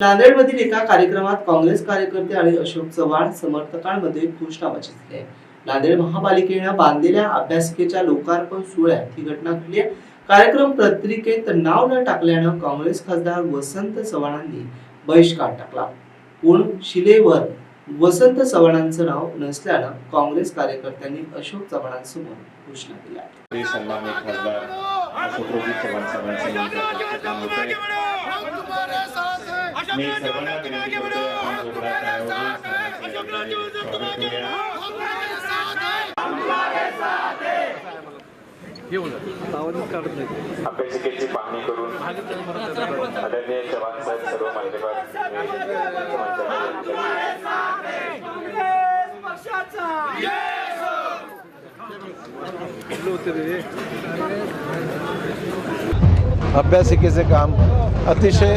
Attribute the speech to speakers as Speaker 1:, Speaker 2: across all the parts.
Speaker 1: नांदेडमधील एका कार्यक्रमात काँग्रेस कार्यकर्ते आणि अशोक चव्हाण समर्थकांमध्ये घोषणाबाजी झाली आहे नांदेड महापालिकेनं बांधलेल्या अभ्यासिकेच्या लोकार्पण सोहळ्यात ही घटना घडली आहे. कार्यक्रम पत्रिकेत नाव न टाकल्यानं काँग्रेस खासदार वसंत चव्हाणांनी बहिष्कार टाकला. पूर्ण शिलेवर. वसंत चव्हाणांचं नाव नसल्यानं काँग्रेस कार्यकर्त्यांनी अशोक चव्हाणांसमोर घोषणा केल्या आहे
Speaker 2: श्री सन्मानित खासदार अशोकरावजी चव्हाण साहेबांचं निधन होत आहे मी सर्वांना विनंती करतो आपण जोरदार टाळ्यावाजवून स्वागत करूया. अभ्यासिकेची पाहणी करून आदरणीय चव्हाण साहेब सर्व मान्यवर
Speaker 3: अभ्यासिकेचे काम अतिशय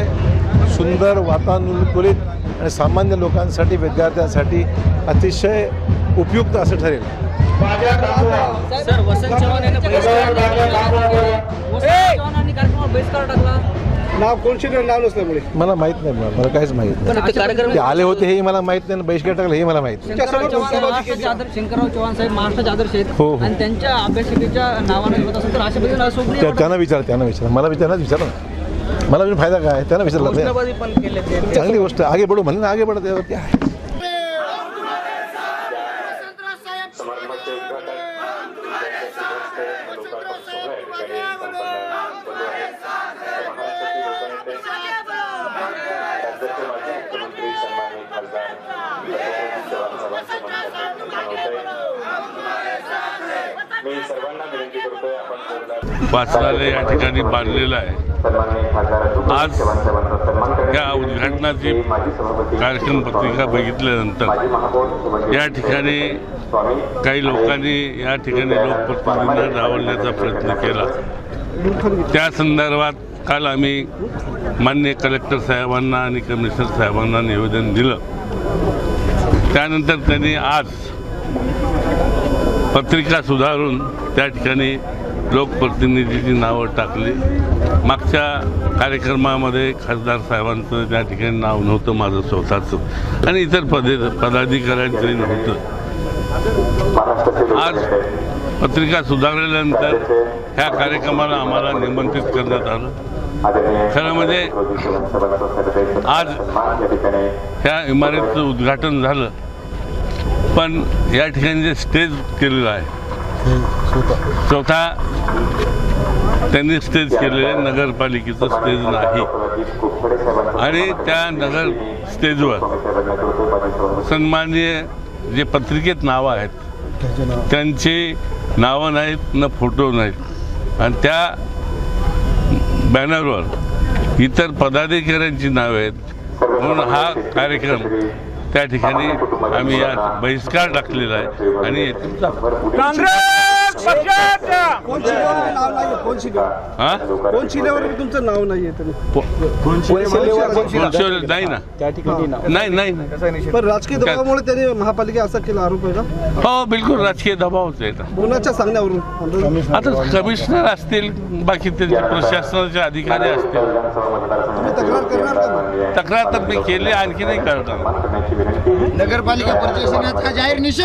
Speaker 3: सुंदर वातानुकूलित आणि सामान्य लोकांसाठी विद्यार्थ्यांसाठी अतिशय उपयुक्त असं ठरेल.
Speaker 4: सर वसंत चव्हाण यांनी बहिष्कार टाकला. वसंत चव्हाणांनी कार्यक्रमावर बहिष्कार टाकला.
Speaker 5: नाव कोणशी नाव नसल्यामुळे
Speaker 3: मला माहीत नाही मला मला काहीच माहीत नाही.
Speaker 4: ते
Speaker 3: आले होते हेही मला माहीत नाही बहिष्कार टाकला हेही मला माहीत नाही.
Speaker 4: शंकरराव चव्हाण साहेब महाराष्ट्राचे आदर्श आहेत.
Speaker 3: हो, हो.
Speaker 4: आणि त्यांच्या अभ्यासिकेच्या नावाने होत असेल तर अशा पद्धतीने अशोक नाही
Speaker 3: त्या-
Speaker 4: वाटत.
Speaker 3: त्यांना विचार त्यांना विचार. मला विचारणार विचारा ना. मला म्हणजे फायदा काय? त्यांना विचारलं चांगली गोष्ट. आगे बढो म्हणलं ना आगे बढत
Speaker 2: आहे जोरदार
Speaker 6: वाचनालय या ठिकाणी बांधलेलं आहे. आज या उद्घाटनाची कार्यक्रम पत्रिका बघितल्यानंतर या ठिकाणी काही लोकांनी या ठिकाणी लोकप्रतिनिधींना डावलण्याचा प्रयत्न केला. त्या संदर्भात काल आम्ही मान्य कलेक्टर साहेबांना आणि कमिशनर साहेबांना निवेदन दिलं. त्यानंतर त्यांनी आज पत्रिका सुधारून त्या ठिकाणी लोकप्रतिनिधीची नावं टाकली. मागच्या कार्यक्रमामध्ये खासदार साहेबांचं त्या ठिकाणी नाव नव्हतं माझं स्वतःचं. आणि इतर पदे पदाधिकाऱ्यांचंही नव्हतं. आज पत्रिका सुधारल्यानंतर ह्या कार्यक्रमाला आम्हाला निमंत्रित करण्यात आलं. खरं म्हणजे आज ह्या इमारतीचं उद्घाटन झालं. पण या ठिकाणी जे स्टेज केलेलं आहे चौथा त्यांनी स्टेज केलेलं आहे नगरपालिकेचं स्टेज नाही. आणि त्या नगर स्टेजवर सन्माननीय जे पत्रिकेत नावं आहेत त्यांची नावं नाहीत न फोटो नाहीत. आणि त्या बॅनरवर इतर पदाधिकाऱ्यांची नावे आहेत. म्हणून हा कार्यक्रम त्या ठिकाणी आम्ही यात बहिष्कार टाकलेला आहे आणि हा?
Speaker 5: कोण तुमचं नाव नाहीये तरी.
Speaker 6: पुढच्या वेळेला नाही ना. नाही. नाही नाही.
Speaker 5: पण राजकीय दबावामुळे त्यांनी महापालिका असा केला आरोप आहे का?
Speaker 6: हो बिलकुल राजकीय दबावच आहे.
Speaker 5: कोणाच्या सांगण्यावरून?
Speaker 6: आता कमिशनर असतील बाकी त्यांचे प्रशासनाचे अधिकारी असतील.
Speaker 5: तक्रार करणार का?
Speaker 6: तक्रार तर मी केली आणखी नाही करणार.
Speaker 7: नगरपालिका परिषदेचा जाहीर निषेध